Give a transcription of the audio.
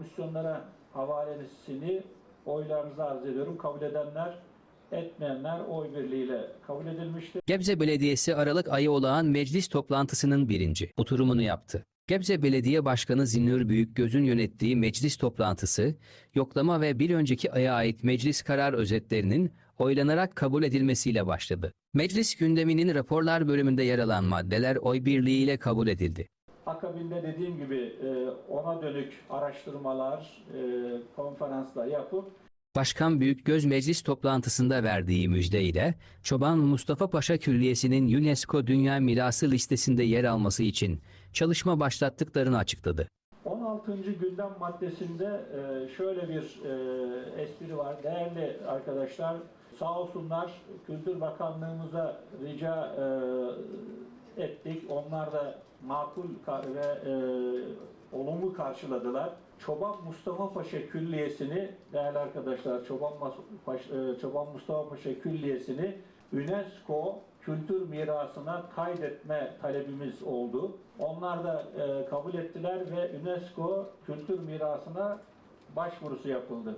komisyonlara havalesini oylarınıza arz ediyorum. Kabul edenler, etmeyenler oy birliğiyle kabul edilmiştir. Gebze Belediyesi Aralık ayı olağan meclis toplantısının birinci oturumunu yaptı. Gebze Belediye Başkanı Zinnur Büyükgöz'ün yönettiği meclis toplantısı, yoklama ve bir önceki aya ait meclis karar özetlerinin oylanarak kabul edilmesiyle başladı. Meclis gündeminin raporlar bölümünde yer alan maddeler oy birliğiyle kabul edildi. Akabinde dediğim gibi e, ona dönük araştırmalar, e, konferanslar yapıp Başkan Büyükgöz meclis toplantısında verdiği müjdeyle Çoban Mustafa Paşa Külliyesi'nin UNESCO Dünya Mirası listesinde yer alması için çalışma başlattıklarını açıkladı. 16. gündem maddesinde e, şöyle bir espri var. Değerli arkadaşlar sağ olsunlar Kültür Bakanlığımıza rica ettik. Onlar da makul ve e, olumlu karşıladılar. Çoban Mustafa Paşa Külliyesi'ni değerli arkadaşlar Çoban, Mas- Paş- e, Çoban Mustafa Paşa Külliyesi'ni UNESCO kültür mirasına kaydetme talebimiz oldu. Onlar da e, kabul ettiler ve UNESCO kültür mirasına başvurusu yapıldı.